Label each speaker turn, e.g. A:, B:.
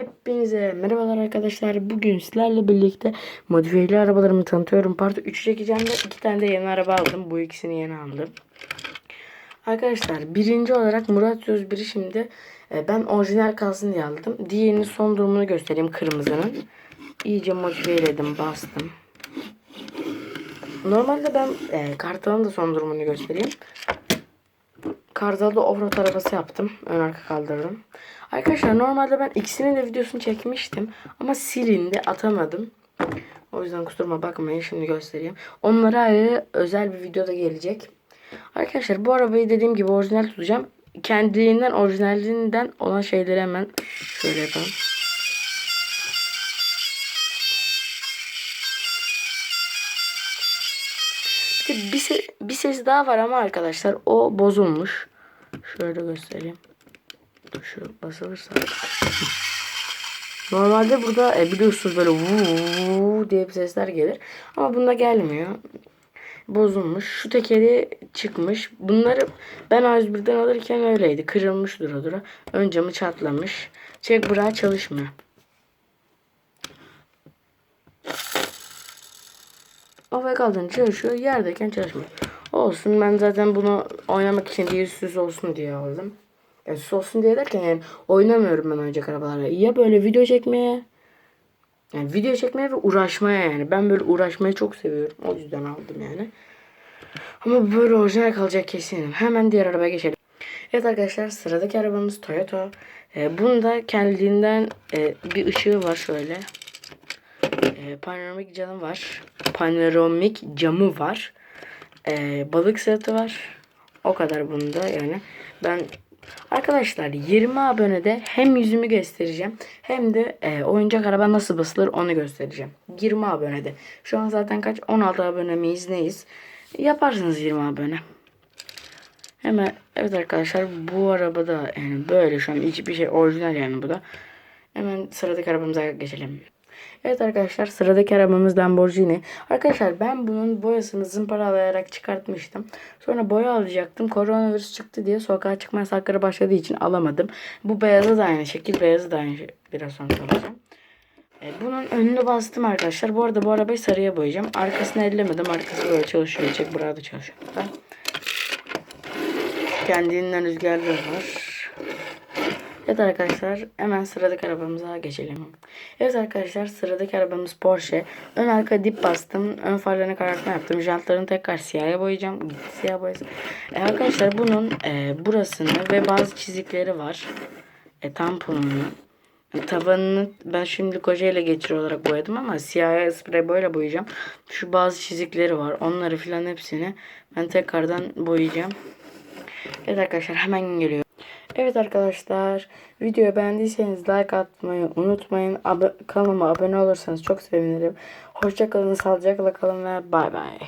A: Hepinize merhabalar arkadaşlar. Bugün sizlerle birlikte modifiyeli arabalarımı tanıtıyorum. Part 3 çekeceğim de iki tane de yeni araba aldım. Bu ikisini yeni aldım. Arkadaşlar birinci olarak Murat 101'i şimdi e, ben orijinal kalsın diye aldım. Diğerinin son durumunu göstereyim kırmızının. İyice modifiyeledim bastım. Normalde ben e, Kartal'ın da son durumunu göstereyim. Kartal'da offroad arabası yaptım. Ön arka kaldırdım. Arkadaşlar normalde ben ikisinin de videosunu çekmiştim. Ama silindi atamadım. O yüzden kusuruma bakmayın şimdi göstereyim. Onlara ayrı özel bir videoda gelecek. Arkadaşlar bu arabayı dediğim gibi orijinal tutacağım. Kendiliğinden orijinalinden olan şeyleri hemen şöyle yapalım. Bir, bir, bir ses daha var ama arkadaşlar o bozulmuş. Şöyle göstereyim. Şu basılırsa. Normalde burada e, biliyorsunuz böyle vuu diye bir sesler gelir. Ama bunda gelmiyor. Bozulmuş. Şu tekeri çıkmış. Bunları ben A101'den alırken öyleydi. Kırılmış dura dura. Ön camı çatlamış. Çek bırağı çalışmıyor. Havaya kaldırınca çalışıyor. Yerdeyken çalışmıyor. Olsun ben zaten bunu oynamak için değil süs olsun diye aldım. Ya süs olsun diye derken yani oynamıyorum ben oyuncak arabalarla. Ya böyle video çekmeye yani video çekmeye ve uğraşmaya yani. Ben böyle uğraşmayı çok seviyorum. O yüzden aldım yani. Ama böyle orijinal kalacak kesinim. Hemen diğer arabaya geçelim. Evet arkadaşlar sıradaki arabamız Toyota. Ee, bunda kendiliğinden e, bir ışığı var şöyle. E, panoramik camı var. Panoramik camı var. E, balık sırtı var. O kadar bunda yani. Ben arkadaşlar 20 abonede hem yüzümü göstereceğim hem de e, oyuncak araba nasıl basılır onu göstereceğim. 20 abonede. Şu an zaten kaç? 16 abone miyiz neyiz? Yaparsınız 20 abone. Hemen evet arkadaşlar bu arabada yani böyle şu an hiçbir şey orijinal yani bu da. Hemen sıradaki arabamıza geçelim. Evet arkadaşlar sıradaki arabamız Lamborghini. Arkadaşlar ben bunun boyasını zımparalayarak çıkartmıştım. Sonra boya alacaktım. Koronavirüs çıktı diye sokağa çıkma yasakları başladığı için alamadım. Bu beyazı da aynı şekil. Beyazı da aynı şey. Biraz sonra soracağım. E, bunun önünü bastım arkadaşlar. Bu arada bu arabayı sarıya boyayacağım. Arkasını ellemedim. Arkası böyle çalışıyor. Burada çalışıyor. Da. Kendinden rüzgarlı var. Evet arkadaşlar hemen sıradaki arabamıza geçelim. Evet arkadaşlar sıradaki arabamız Porsche. Ön arka dip bastım. Ön farlarını karartma yaptım. Jantlarını tekrar siyaha boyayacağım. Siyah boyası. E, arkadaşlar bunun e, burasını ve bazı çizikleri var. E, tamponunu. E, tavanını ben şimdi koja ile geçir olarak boyadım ama siyah sprey boyayla boyayacağım. Şu bazı çizikleri var. Onları filan hepsini ben tekrardan boyayacağım. Evet arkadaşlar hemen geliyor. Evet arkadaşlar videoyu beğendiyseniz like atmayı unutmayın. Ab kanalıma abone olursanız çok sevinirim. Hoşçakalın, sağlıcakla kalın ve bay bay.